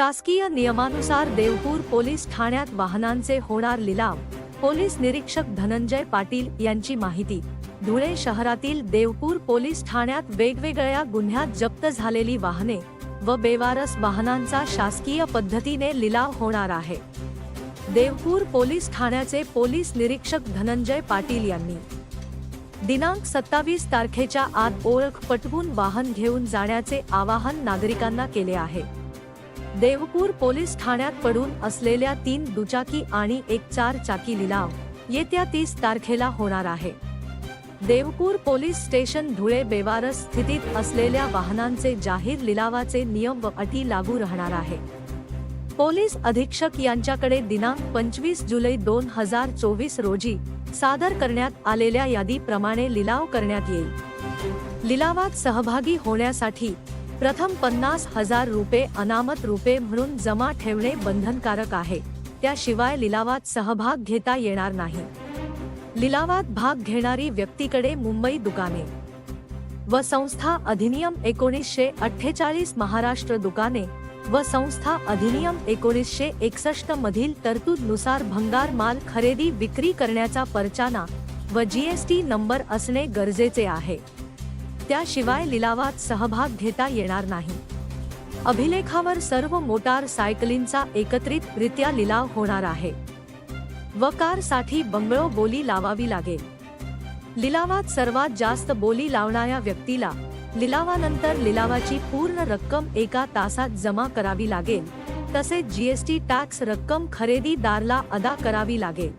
शासकीय नियमानुसार देवपूर पोलीस ठाण्यात वाहनांचे होणार लिलाव. पोलीस निरीक्षक धनंजय पाटील यांची माहिती. धुळे शहरातील देवपूर पोलीस ठाण्यात वेगवेगळ्या गुन्ह्यात जप्त झालेली वाहने व बेवारस वाहनांचा शासकीय पद्धतीने लिलाव होणार आहे. देवपूर पोलीस ठाण्याचे पोलीस निरीक्षक धनंजय पाटील यांनी. दिनांक सत्तावीस तारखेच्या आत ओळख पटवून वाहन घेऊन जाण्याचे आवाहन नागरिकांना केले आहे. देवपूर पोलीस ठाण्यात पडून असलेल्या तीन दुचाकी आणि एक चार चाकी लिलाव येत्या तीस तारखेला होणार आहे. देवपूर पोलीस स्टेशन धुळे बेवारस स्थितीत असलेल्या वाहनांचे जाहीर लिलावाचे नियम व अटी लागू राहणार आहे. पोलीस अधीक्षक यांच्याकडे दिनांक पंचवीस जुलै दोन हजार चोवीस रोजी सादर करण्यात आलेल्या यादीप्रमाणे लिलाव करण्यात येईल. लिलावात सहभागी होण्यासाठी प्रथम पन्नास हजार रुपये अनामत रुपये म्हणून जमा ठेवणे बंधनकारक आहे. त्याशिवाय लिलावात सहभाग घेता येणार नाही. लिलावात भाग घेणारी व्यक्तीकडे मुंबई दुकाने व संस्था अधिनियम एकोणीसशे अठ्ठेचाळीस महाराष्ट्र दुकाने व संस्था अधिनियम एकोणीसशे एकसष्ट मधील तरतूदनुसार भंगार माल खरेदी विक्री करण्याचा परचाना व जीएसटी नंबर असणे गरजेचे आहे. त्याशिवाय लिलावात सहभाग घेता येणार नाही. अभिलेखावर सर्व मोटार सायकलींचा एकत्रितरित्या लिलाव होणार आहे. व कारसाठी बंगळो बोली लावावी लागेल. लिलावात सर्वात जास्त बोली लावणाऱ्या व्यक्तीला लिलावानंतर लिलावाची पूर्ण रक्कम एका तासात जमा करावी लागेल. तसेच जीएसटी टॅक्स रक्कम खरेदीदारला अदा करावी लागेल.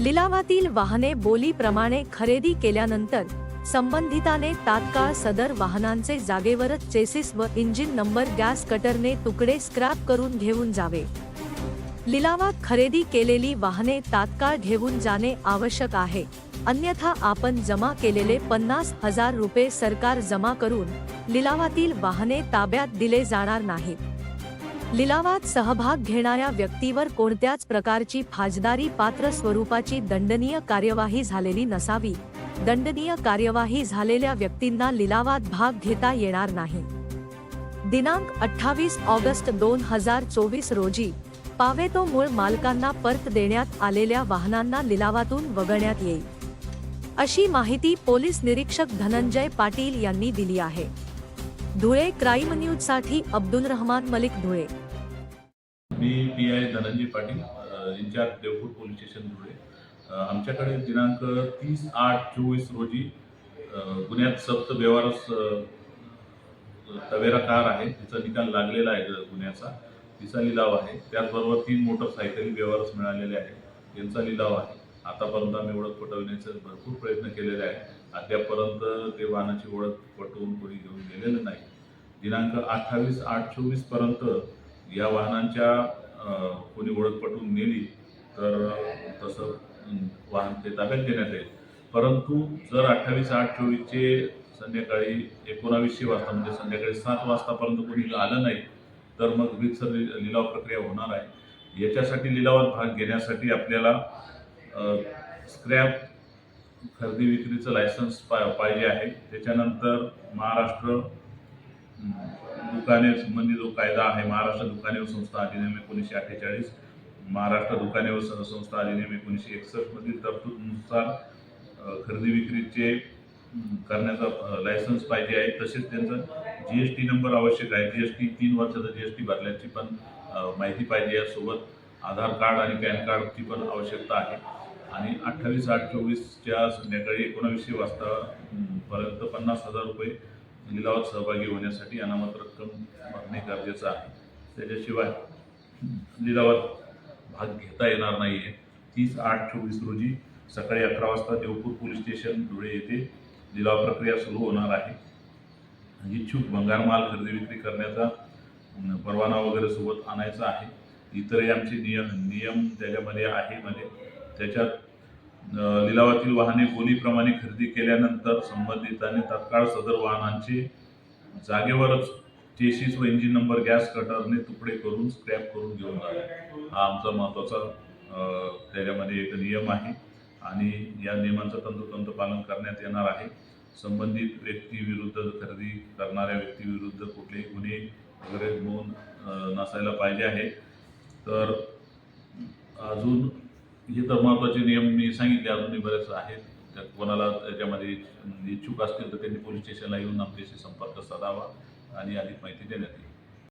लिलावातील वाहने बोलीप्रमाणे खरेदी केल्यानंतर संबंधिताने तात्काळ सदर वाहनांचे जागेवरच चेसिस व इंजिन नंबर गॅस कटरने तुकडे स्क्रॅप करून घेऊन जावे. लिलावात खरेदी केलेली वाहने तात्काळ घेऊन जाणे आवश्यक आहे. अन्यथा आपण जमा केलेले पन्नास हजार रुपये सरकार जमा करून लिलावातील वाहने ताब्यात दिले जाणार नाहीत. लिलावात सहभाग घेणाऱ्या व्यक्तीवर कोणत्याच प्रकारची फाजदारी पात्र स्वरूपाची दंडनीय कार्यवाही झालेली नसावी. दंडनीय कार्यवाही झालेल्या व्यक्तींना लिलावात भाग घेता येणार नाही. दिनांक अठ्ठावीस ऑगस्ट दोन हजार चोवीस रोजी पावेतो मूळ मालकांना परत देण्यात आलेल्या वाहनांना लिलावातून वगळण्यात येईल. अशी माहिती पोलीस निरीक्षक धनंजय पाटील यांनी दिली आहे. धुळे क्राईम न्यूजसाठी अब्दुल रहमान मलिक धुळे. मी P I Dhananjay Patil incharge Devpur police station Dhule. आमच्याकडे दिनांक तीस आठ चोवीस रोजी गुन्ह्यात सप्त व्यवहार तवेरा कार आहे. तिचा निकाल लागलेला आहे गुन्ह्याचा तिचा लिलाव आहे. त्याचबरोबर तीन मोटरसायकल व्यवहारच मिळालेले आहेत. यांचा लिलाव आहे. आतापर्यंत आम्ही ओळख पटवण्याचे भरपूर प्रयत्न केलेले आहे अद्यापपर्यंत ते वाहनाची ओळख पटवून कोणी घेऊन गेलेलं नाही. दिनांक अठ्ठावीस आठ चोवीसपर्यंत या वाहनांच्या कोणी ओळख पटवून नेली तर तसं वाहन ते ताब्यात घेण्यात येईल. परंतु जर अठ्ठावीस आठ चोवीसचे संध्याकाळी एकोणावीसशे वाजता म्हणजे संध्याकाळी सात वाजतापर्यंत कोणी आलं नाही तर मग रितसर लि- लिलाव प्रक्रिया होणार आहे. याच्यासाठी लिलावात भाग घेण्यासाठी आपल्याला स्क्रॅप खरेदी विक्रीचं लायसन्स पा पाहिजे आहे. त्याच्यानंतर महाराष्ट्र दुकाने संबंधी जो कायदा आहे महाराष्ट्र दुकाने व संस्था अधिनियम एकोणीसशे अठ्ठेचाळीस महाराष्ट्र दुकाने व स- संस्था अधिनियम एकोणीसशे एकसष्ट मधील तरतूदनुसार खरेदी विक्रीचे करण्याचा लायसन्स पाहिजे आहे. तसेच त्यांचा जी एस टी नंबर आवश्यक आहे. जी एस टी तीन वर्षाचा जी एस टी भरल्याची पण माहिती पाहिजे यासोबत आधार कार्ड आणि पॅन कार्डची पण आवश्यकता आहे. आणि अठ्ठावीस आठ चोवीसच्या संध्याकाळी एकोणावीसशे वाजता पर्यंत पन्नास हजार रुपये लिलावात सहभागी होण्यासाठी अनामत रक्कम भरणे गरजेचं आहे. त्याच्याशिवाय लिलावात भाग घेता येणार नाही आहे तीस आठ चोवीस रोजी सकाळी अकरा वाजता देवपूर पोलीस स्टेशन धुळे येथे लिलाव प्रक्रिया सुरू होणार आहे. इच्छुक भंगार माल खरेदी विक्री करण्याचा परवाना वगैरे सोबत आणायचा आहे. इतरही आमचे नियम नियम त्याच्यामध्ये आहे म्हणजे त्याच्यात लिलावातील वाहने बोलीप्रमाणे खरेदी केल्यानंतर संबंधितांनी तात्काळ सदर वाहनांचे जागेवरच चेसिस व इंजिन नंबर गॅस कटरने तुकडे करून स्क्रॅप करून घेऊन जावे हा आमचा महत्त्वाचा त्याच्यामध्ये एक नियम आहे आणि या नियमांचं तंतोतंत पालन करण्यात येणार आहे. संबंधित व्यक्तीविरुद्ध खरेदी करणाऱ्या व्यक्तीविरुद्ध कुठलेही गुन्हे वगैरे नोंद नसायला पाहिजे आहे. तर अजून हे तर महत्त्वाचे नियम मी सांगितले अजूनही बरेच आहेत. त्यात कोणाला त्याच्यामध्ये इच्छुक असतील तर त्यांनी पोलीस स्टेशनला येऊन आमच्याशी संपर्क साधावा. आणि अधिक माहिती देण्यात येईल.